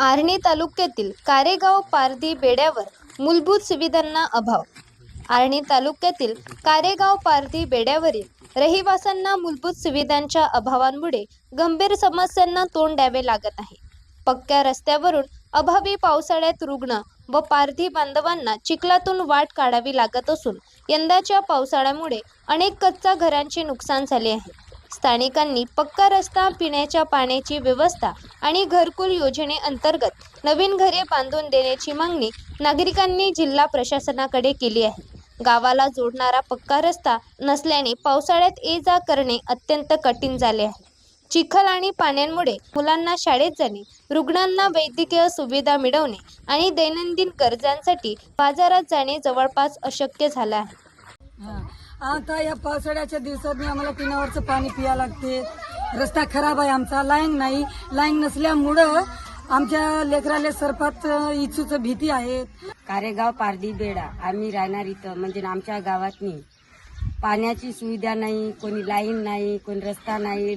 आर्णी तालुक्यातील कारेगाव पारधी बेड्यावर मूलभूत सुविधांना अभाव. आर्णी तालुक्यातील कारेगाव पारधी बेड्यावरील रहिवाशांना मूलभूत सुविधांच्या अभावांमुळे गंभीर समस्यांना तोंड द्यावे लागत आहे. पक्क्या रस्त्यावरून अभावी पावसाळ्यात रुग्ण व पारधी बांधवांना चिखलातून वाट काढावी लागत असून यंदाच्या पावसाळ्यामुळे अनेक कच्चा घरांचे नुकसान झाले आहे. स्थानिकांनी पक्का रस्ता पिण्याच्या पाण्याची व्यवस्था आणि घरकुल योजनेअंतर्गत नवीन घरे बांधून देण्याची मागणी नागरिकांनी जिल्हा प्रशासनाकडे केली आहे. गावाला जोडणारा पक्का रस्ता नसल्याने पावसाळ्यात ये जा करणे अत्यंत कठीण झाले आहे. चिखल आणि पाण्यांमुळे मुलांना शाळेत जाणे रुग्णांना वैद्यकीय सुविधा मिळवणे आणि दैनंदिन गरजांसाठी बाजारात जाणे जवळपास अशक्य झालं आहे. आता या पावसाळ्याच्या दिवसात आम्हाला पिण्यावरचं पाणी पिया लागते. रस्ता खराब आहे आमचा लाईन नाही. लाईन नसल्यामुळं आमच्या लेकराला सरपात इच्छूचं भीती आहे. कारेगाव पारडी बेडा आम्ही राहणार इथं म्हणजे आमच्या गावातनी पाण्याची सुविधा नाही कोणी लाईन नाही कोणी रस्ता नाही.